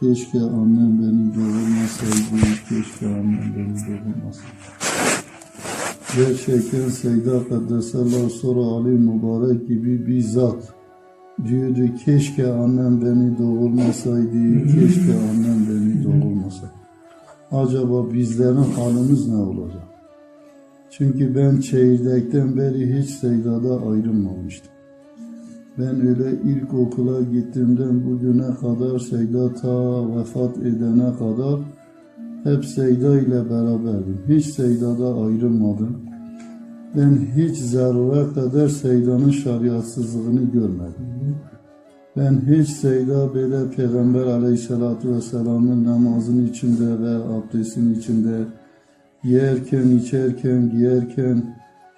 Keşke annem beni doğurmasaydı, keşke annem beni doğurmasaydı. Gerçekten Seyda Kaddesallahu sonra Ali Mübarek gibi bir zat diyordu keşke annem beni doğurmasaydı, keşke annem beni doğurmasaydı. Acaba bizlerin halimiz ne olacak? Çünkü ben çeyirdekten beri hiç Seyda'da ayrılmamıştım. Ben öyle ilkokula gittiğimden bugüne kadar Seyda ta vefat edene kadar hep Seyda ile beraberdim. Hiç Seyda'da ayrılmadım. Ben hiç zarura kadar Seyda'nın şeriatsızlığını görmedim. Ben hiç Seyda böyle Peygamber aleyhissalatu vesselamın namazın içinde ve abdestin içinde yerken, içerken, giyerken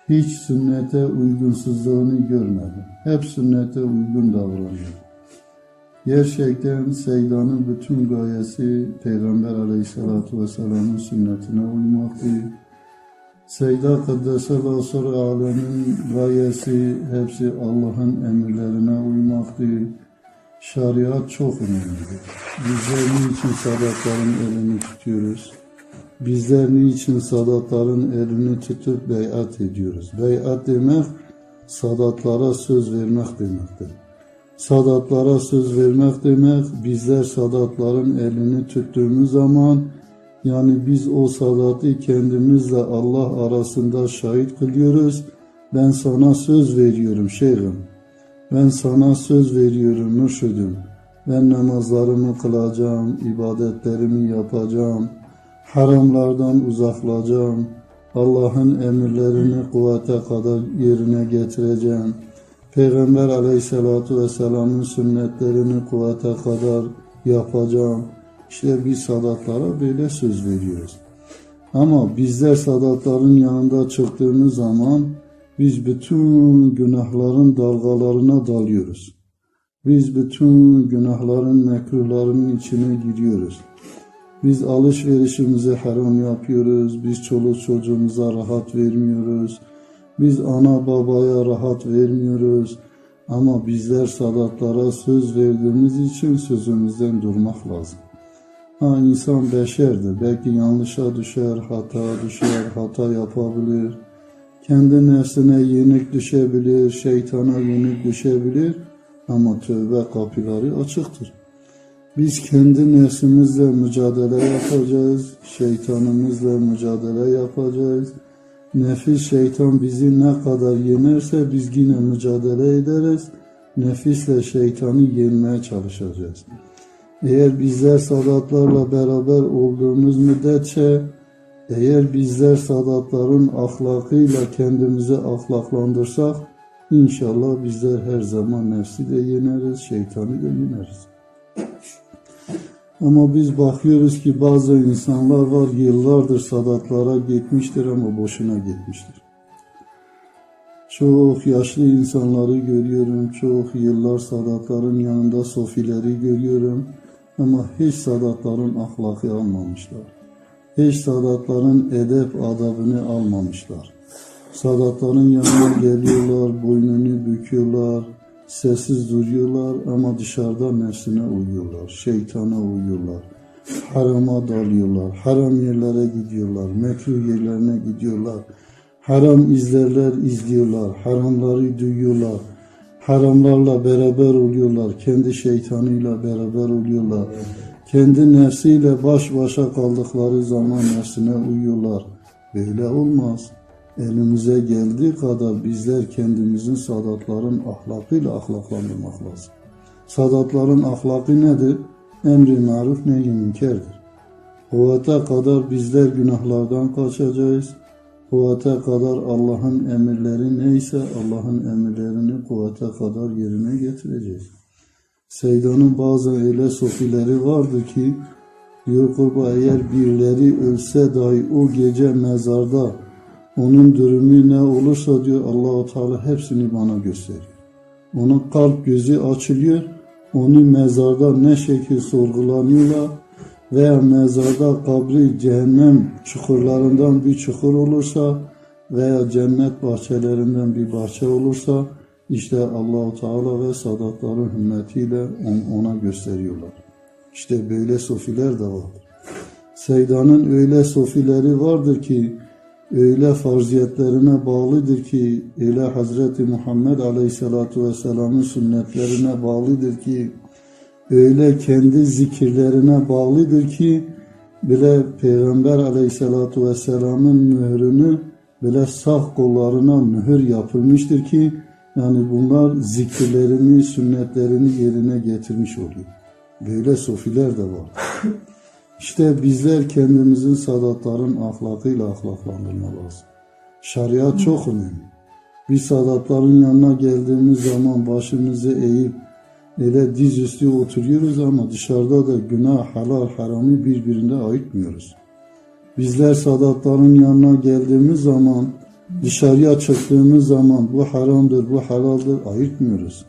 hiç sünnete uygunsuzluğunu görmedim. Hep sünnete uygun davranıyor. Gerçekten Seyda'nın bütün gayesi Peygamber aleyhissalatu vesselamın sünnetine uymaktı. Seyda Kaddesallahu sonra alemin gayesi hepsi Allah'ın emirlerine uymaktı. Şeriat çok önemlidir. Bizler niçin sadatların elini tutuyoruz? Bizler niçin sadatların elini tutup beyat ediyoruz? Beyat demek sadatlara söz vermek demektir. Sadatlara söz vermek demek bizler sadatların elini tuttuğumuz zaman yani biz o sadatı kendimizle Allah arasında şahit kılıyoruz. Ben sana söz veriyorum şeyhim. Ben sana söz veriyorum mürşidim. Ben namazlarımı kılacağım, ibadetlerimi yapacağım. Haramlardan uzaklaşacağım. Allah'ın emirlerini kuvvete kadar yerine getireceğim. Peygamber aleyhissalatu vesselamın sünnetlerini kuvvete kadar yapacağım. İşte biz sadatlara böyle söz veriyoruz. Ama bizler sadatların yanında çıktığımız zaman biz bütün günahların dalgalarına dalıyoruz. Biz bütün günahların mekruhlarının içine giriyoruz. Biz alışverişimizi haram yapıyoruz. Biz çoluk çocuğumuza rahat vermiyoruz. Biz ana babaya rahat vermiyoruz. Ama bizler sadatlara söz verdiğimiz için sözümüzden durmak lazım. Ha insan beşerdir. Belki yanlışa düşer, hata düşer, hata yapabilir. Kendi nefsine yenik düşebilir, şeytana yenik düşebilir. Ama tövbe kapıları açıktır. Biz kendi nefsimizle mücadele yapacağız, şeytanımızla mücadele yapacağız. Nefis şeytan bizi ne kadar yenerse biz yine mücadele ederiz. Nefisle şeytanı yenmeye çalışacağız. Eğer bizler sadatlarla beraber olduğumuz müddetçe, eğer bizler sadatların ahlakıyla kendimizi ahlaklandırsak, inşallah bizler her zaman nefsi de yeneriz, şeytanı da yeneriz. Ama biz bakıyoruz ki bazı insanlar var yıllardır sadatlara gitmiştir ama boşuna gitmiştir. Çok yaşlı insanları görüyorum, çok yıllar sadatların yanında sofileri görüyorum ama hiç sadatların ahlakı almamışlar. Hiç sadatların edep adabını almamışlar. Sadatların yanına geliyorlar, boynunu büküyorlar, sessiz duruyorlar ama dışarıda nefsine uyuyorlar, şeytana uyuyorlar. Harama dalıyorlar, haram yerlere gidiyorlar, mekruh yerlerine gidiyorlar. Haram izlerler izliyorlar, haramları duyuyorlar. Haramlarla beraber oluyorlar, kendi şeytanıyla beraber oluyorlar. Kendi nefsiyle baş başa kaldıkları zaman nefsine uyuyorlar. Böyle olmaz. Elimize geldiği kadar bizler kendimizin sadatların ahlakıyla ahlaklandırmak lazım. Sadatların ahlakı nedir? Emri maruf neyi münkerdir. Kuvvete kadar bizler günahlardan kaçacağız. Kuvvete kadar Allah'ın emirleri neyse Allah'ın emirlerini kuvvete kadar yerine getireceğiz. Seyda'nın bazı öyle sofileri vardı ki diyor kurba eğer birileri ölse dahi o gece mezarda onun durumu ne olursa diyor Allahu Teala hepsini bana gösteriyor. Onun kalp gözü açılıyor. Onu mezarda ne şekil sorgulanıyorlar veya mezarda kabri cehennem çukurlarından bir çukur olursa veya cennet bahçelerinden bir bahçe olursa işte Allahu Teala ve sadatların hümmetiyle ona gösteriyorlar. İşte böyle sofiler de vardır. Seydanın öyle sofileri vardır ki öyle farziyetlerine bağlıdır ki öyle Hazreti Muhammed Aleyhisselatu Vesselam'ın sünnetlerine bağlıdır ki öyle kendi zikirlerine bağlıdır ki bile Peygamber Aleyhisselatu Vesselam'ın mührünü bile sağ kollarına mühür yapılmıştır ki yani bunlar zikirlerini, sünnetlerini yerine getirmiş oluyor. Böyle sofiler de var. İşte bizler kendimizin sadatların ahlakıyla ahlaklandırma lazım. Şeriat çok önemli. Biz sadatların yanına geldiğimiz zaman başımızı eğip öyle dizüstü oturuyoruz ama dışarıda da günah, halal, haramı birbirine ayıtmıyoruz. Bizler sadatların yanına geldiğimiz zaman, dışarıya çıktığımız zaman bu haramdır, bu halaldır ayırtmıyoruz.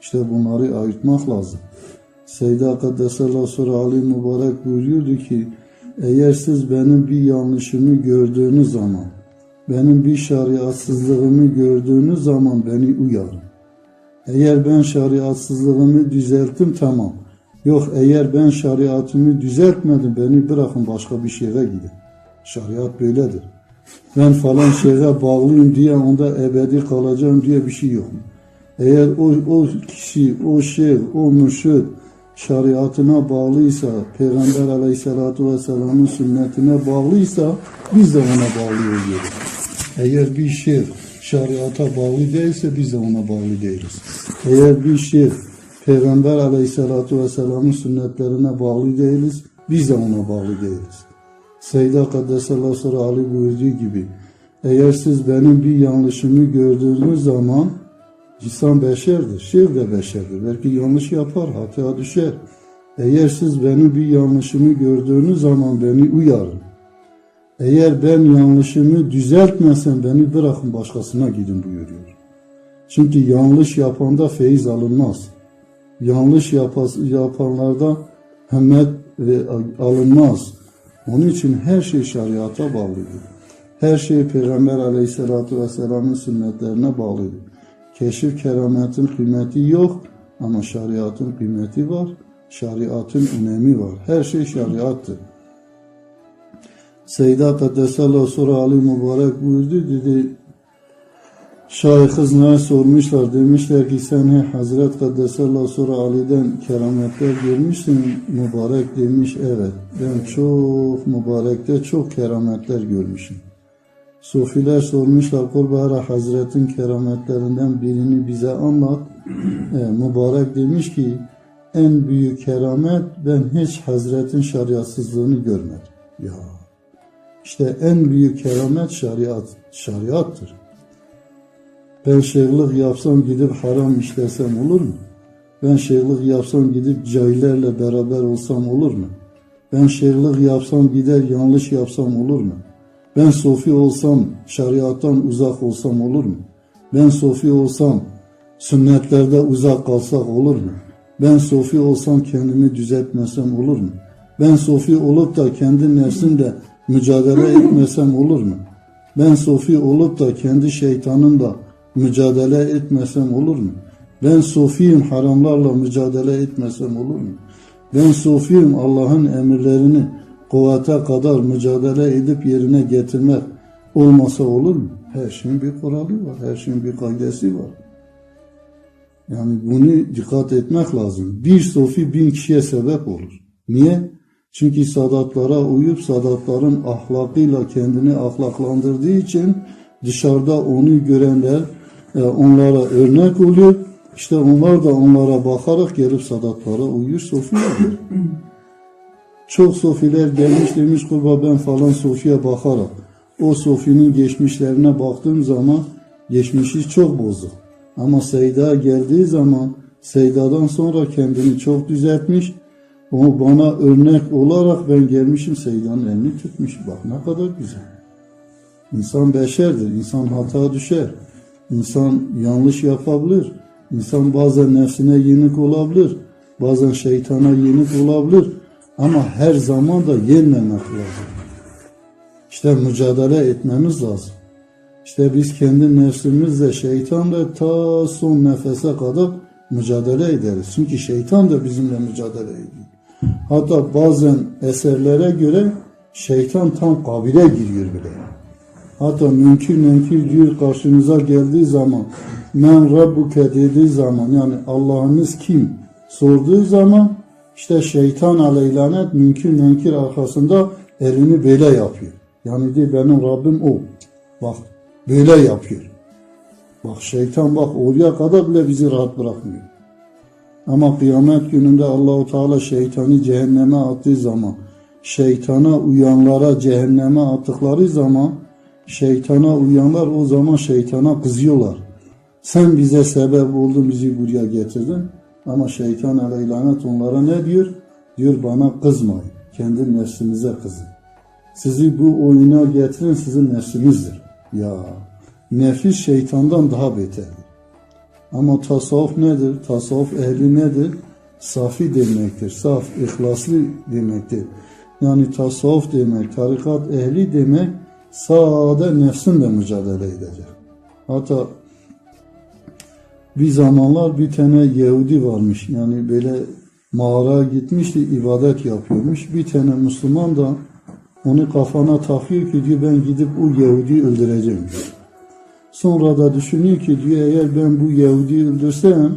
İşte bunları ayırtmak lazım. Seyda Kaddesallahu Sura Ali Mübarek buyuruyordu ki eğer siz benim bir yanlışımı gördüğünüz zaman benim bir şeriatsızlığımı gördüğünüz zaman beni uyarın. Eğer ben şeriatsızlığımı düzelttim tamam. Yok eğer ben şeriatımı düzeltmedim beni bırakın başka bir şeye gidin. Şeriat böyledir. Ben falan şeye bağlıyım diye onda ebedi kalacağım diye bir şey yok. Eğer o, o kişi, o şey, o mürşid şeriatına bağlıysa, Peygamber aleyhissalatu vesselamın sünnetine bağlıysa biz de ona bağlı oluyoruz. Eğer bir şey şeriata bağlı değilse biz de ona bağlı değiliz. Eğer bir şey Peygamber aleyhissalatu vesselamın sünnetlerine bağlı değiliz, biz de ona bağlı değiliz. Seyda Kaddesallahu Ali buyurduğu gibi eğer siz benim bir yanlışımı gördüğünüz zaman insan beşerdir, şiir de beşerdir. Belki yanlış yapar, hata düşer. Eğer siz benim bir yanlışımı gördüğünüz zaman beni uyarın. Eğer ben yanlışımı düzeltmesem beni bırakın başkasına gidin buyuruyor. Çünkü yanlış yapanda feyiz alınmaz. Yanlış yapas, yapanlarda hümmet ve alınmaz. Onun için her şey şeriata bağlıdır. Her şey Peygamber aleyhissalatu vesselamın sünnetlerine bağlıdır. Keşif kerametin kıymeti yok ama şeriatın kıymeti var. Şeriatın önemi var. Her şey şeriattır. Seyda Kaddesallahu sonra Ali Mübarek buyurdu dedi Şahı sormuşlar demişler ki sen he Hazret Kaddesallahu sonra Ali'den kerametler görmüşsün mübarek demiş evet ben çok mübarekte çok kerametler görmüşüm. Sufiler sormuşlar Kurbara Hazret'in kerametlerinden birini bize anlat. E, mübarek demiş ki en büyük keramet ben hiç Hazret'in şeriatsızlığını görmedim. Ya işte en büyük keramet şeriat, şeriattır. Ben şeyhlik yapsam gidip haram işlesem olur mu? Ben şeyhlik yapsam gidip cahillerle beraber olsam olur mu? Ben şeyhlik yapsam gider yanlış yapsam olur mu? Ben sofi olsam şeriattan uzak olsam olur mu? Ben sofi olsam sünnetlerde uzak kalsak olur mu? Ben sofi olsam kendimi düzeltmesem olur mu? Ben sofi olup da kendi nefsimle mücadele etmesem olur mu? Ben sofi olup da kendi şeytanımla mücadele etmesem olur mu? Ben sofiyim haramlarla mücadele etmesem olur mu? Ben sofiyim Allah'ın emirlerini kuvvete kadar mücadele edip yerine getirmek olmasa olur mu? Her şeyin bir kuralı var, her şeyin bir kaidesi var. Yani bunu dikkat etmek lazım. Bir sofi bin kişiye sebep olur. Niye? Çünkü sadatlara uyup sadatların ahlakıyla kendini ahlaklandırdığı için dışarıda onu görenler e, onlara örnek oluyor. İşte onlar da onlara bakarak gelip sadatlara uyuyor, sofilerdir. Çok sofiler gelmiş demiş kurba ben falan sofiye bakarak o sofinin geçmişlerine baktığım zaman geçmişi çok bozuk. Ama Seyda geldiği zaman Seyda'dan sonra kendini çok düzeltmiş. O bana örnek olarak ben gelmişim Seyda'nın elini tutmuş. Bak ne kadar güzel. İnsan beşerdir. insan hata düşer. İnsan yanlış yapabilir. İnsan bazen nefsine yenik olabilir. Bazen şeytana yenik olabilir. Ama her zaman da yenmemek lazım. İşte mücadele etmemiz lazım. İşte biz kendi nefsimizle, şeytanla ta son nefese kadar mücadele ederiz. Çünkü şeytan da bizimle mücadele ediyor. Hatta bazen eserlere göre şeytan tam kabire giriyor bile. Hatta mümkün mümkün diyor karşınıza geldiği zaman men rabbuke dediği zaman yani Allah'ınız kim sorduğu zaman işte şeytan aleylanet mümkün mümkün arkasında elini böyle yapıyor. Yani diyor benim Rabbim o. Bak böyle yapıyor. Bak şeytan bak oraya kadar bile bizi rahat bırakmıyor. Ama kıyamet gününde Allahu Teala şeytanı cehenneme attığı zaman, şeytana uyanlara cehenneme attıkları zaman, şeytana uyanlar o zaman şeytana kızıyorlar. Sen bize sebep oldun, bizi buraya getirdin. Ama şeytan aleylanet onlara ne diyor? Diyor bana kızmayın. Kendi nefsinize kızın. Sizi bu oyuna getiren sizin nefsinizdir. Ya nefis şeytandan daha beterdir. Ama tasavvuf nedir? Tasavvuf ehli nedir? Safi demektir. Saf, ihlaslı demektir. Yani tasavvuf demek, tarikat ehli demek sade nefsinle mücadele edecek. Hatta bir zamanlar bir tane Yahudi varmış. Yani böyle mağaraya gitmişti, ibadet yapıyormuş. Bir tane Müslüman da onu kafana takıyor ki diyor ben gidip o Yahudi'yi öldüreceğim diyor. Sonra da düşünüyor ki diyor eğer ben bu Yahudi'yi öldürsem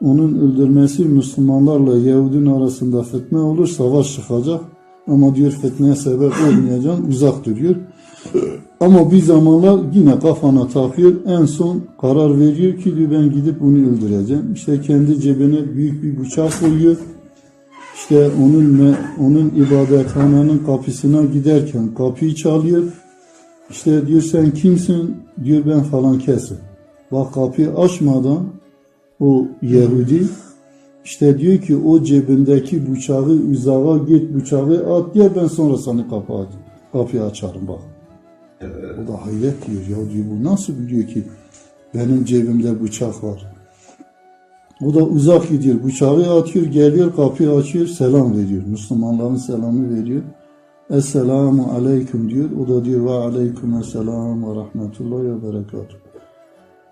onun öldürmesi Müslümanlarla Yahudinin arasında fitne olur, savaş çıkacak. Ama diyor fitneye sebep olmayacağım, uzak duruyor. Ama bir zamanlar yine kafana takıyor. En son karar veriyor ki diyor ben gidip onu öldüreceğim. İşte kendi cebine büyük bir bıçak koyuyor. İşte onun onun ibadethanenin kapısına giderken kapıyı çalıyor. İşte diyor sen kimsin? Diyor ben falan kesin. Bak kapıyı açmadan o Yahudi işte diyor ki o cebindeki bıçağı uzağa git bıçağı at diye ben sonra sana kapı kapıyı açarım bak. O da hayret diyor ya diyor bu nasıl biliyor ki benim cebimde bıçak var. O da uzak gidiyor bıçağı atıyor geliyor kapıyı açıyor selam veriyor. Müslümanların selamı veriyor. Esselamu aleyküm diyor. O da diyor ve aleyküm esselam ve rahmetullahi ve berekatuhu.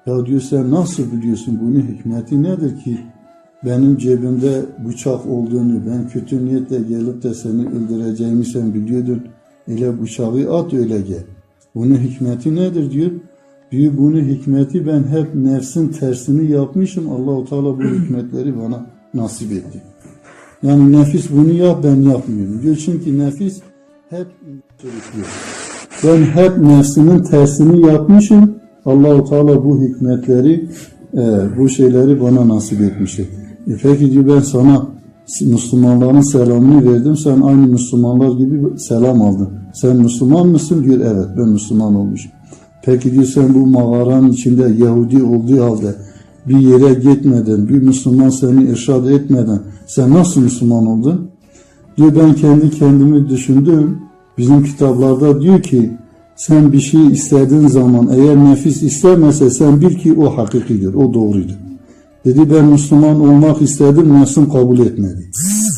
Ya diyor sen nasıl biliyorsun bunun hikmeti nedir ki benim cebimde bıçak olduğunu ben kötü niyetle gelip de seni öldüreceğimi sen biliyordun. Öyle bıçağı at öyle gel. Bunun hikmeti nedir diyor. Diyor bunun hikmeti ben hep nefsin tersini yapmışım. Allahu Teala bu hikmetleri bana nasip etti. Yani nefis bunu yap ben yapmıyorum. Diyor çünkü nefis hep söylüyor. Ben hep nefsinin tersini yapmışım. Allahu Teala bu hikmetleri, e, bu şeyleri bana nasip etmiştir. E peki diyor ben sana Müslümanların selamını verdim. Sen aynı Müslümanlar gibi selam aldın. Sen Müslüman mısın? Diyor evet ben Müslüman olmuşum. Peki diyor sen bu mağaranın içinde Yahudi olduğu halde bir yere gitmeden, bir Müslüman seni irşad etmeden sen nasıl Müslüman oldun? Diyor ben kendi kendimi düşündüm. Bizim kitaplarda diyor ki sen bir şey istediğin zaman eğer nefis istemese sen bil ki o hakikidir, o doğruydu. Dedi ben Müslüman olmak istedim, nefsim kabul etmedi.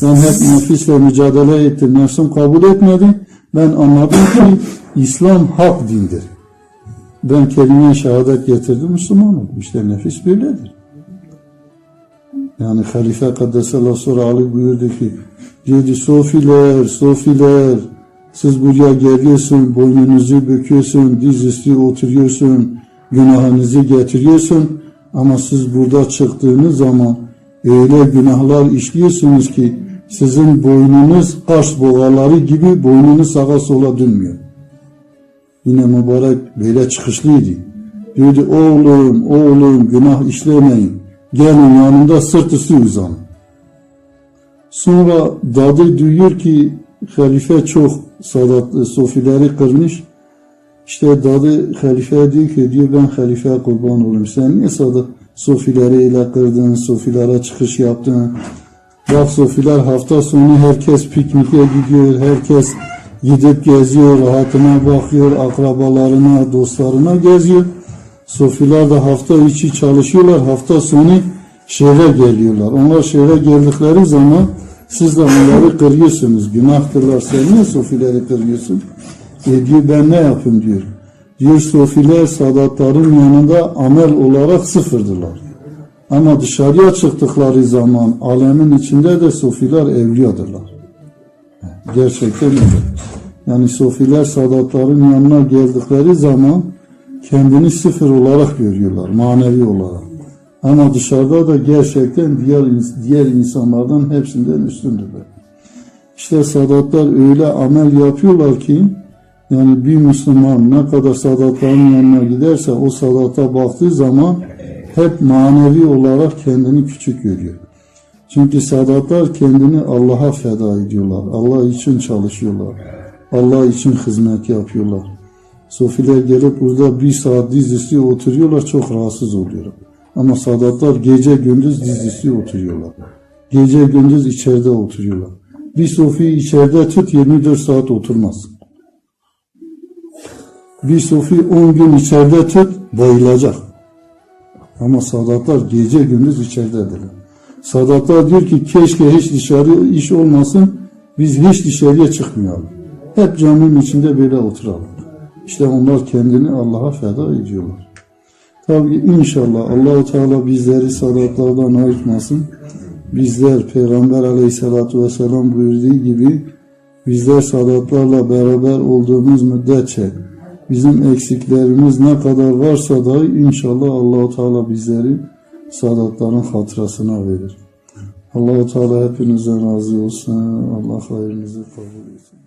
Ben hep nefisle mücadele ettim, nefsim kabul etmedi. Ben anladım ki İslam hak dindir. Ben kelime-i şehadet getirdim, Müslüman oldum. İşte nefis böyledir. Yani Halife Kaddesallahu sonra Ali buyurdu ki dedi sofiler, sofiler siz buraya geliyorsun, boynunuzu büküyorsun, dizüstü oturuyorsun, günahınızı getiriyorsun ama siz burada çıktığınız zaman öyle günahlar işliyorsunuz ki sizin boynunuz kaş boğaları gibi boynunuz sağa sola dönmüyor. Yine mübarek böyle çıkışlıydı. Diyordu oğlum, oğlum günah işlemeyin. Gelin yanımda sırt üstü uzanın. Sonra dadı duyuyor ki halife çok sadat sofileri kırmış. İşte dadı halifeye diyor ki diyor ben halifeye kurban olayım. Sen niye sadat sofileri ile kırdın, sofilere çıkış yaptın. Bak sofiler hafta sonu herkes pikniğe gidiyor, herkes gidip geziyor, rahatına bakıyor, akrabalarına, dostlarına geziyor. Sofiler de hafta içi çalışıyorlar, hafta sonu şehre geliyorlar. Onlar şehre geldikleri zaman siz de onları kırıyorsunuz. Günahtırlar. Sen niye sofileri kırıyorsun? E diyor ben ne yapayım diyor. Diyor sofiler sadatların yanında amel olarak sıfırdırlar. Ama dışarıya çıktıkları zaman alemin içinde de sofiler evliyadırlar. Gerçekten öyle. Yani sofiler sadatların yanına geldikleri zaman kendini sıfır olarak görüyorlar, manevi olarak. Ama dışarıda da gerçekten diğer diğer insanlardan hepsinden üstündürler. İşte sadatlar öyle amel yapıyorlar ki yani bir Müslüman ne kadar sadatların yanına giderse o sadata baktığı zaman hep manevi olarak kendini küçük görüyor. Çünkü sadatlar kendini Allah'a feda ediyorlar. Allah için çalışıyorlar. Allah için hizmet yapıyorlar. Sofiler gelip burada bir saat dizüstü oturuyorlar çok rahatsız oluyorum. Ama sadatlar gece gündüz dizüstü oturuyorlar. Gece gündüz içeride oturuyorlar. Bir sofi içeride tut 24 saat oturmaz. Bir sofi 10 gün içeride tut bayılacak. Ama sadatlar gece gündüz içeridedirler. Sadatlar diyor ki keşke hiç dışarı iş olmasın biz hiç dışarıya çıkmayalım. Hep caminin içinde böyle oturalım. İşte onlar kendini Allah'a feda ediyorlar. Tabii inşallah Allahu Teala bizleri sadatlardan ayırtmasın. Bizler Peygamber Aleyhisselatü Vesselam buyurduğu gibi bizler sadatlarla beraber olduğumuz müddetçe bizim eksiklerimiz ne kadar varsa da inşallah Allahu Teala bizleri sadatların hatırasına verir. Allahu Teala hepinizden razı olsun. Allah hayrınızı kabul etsin.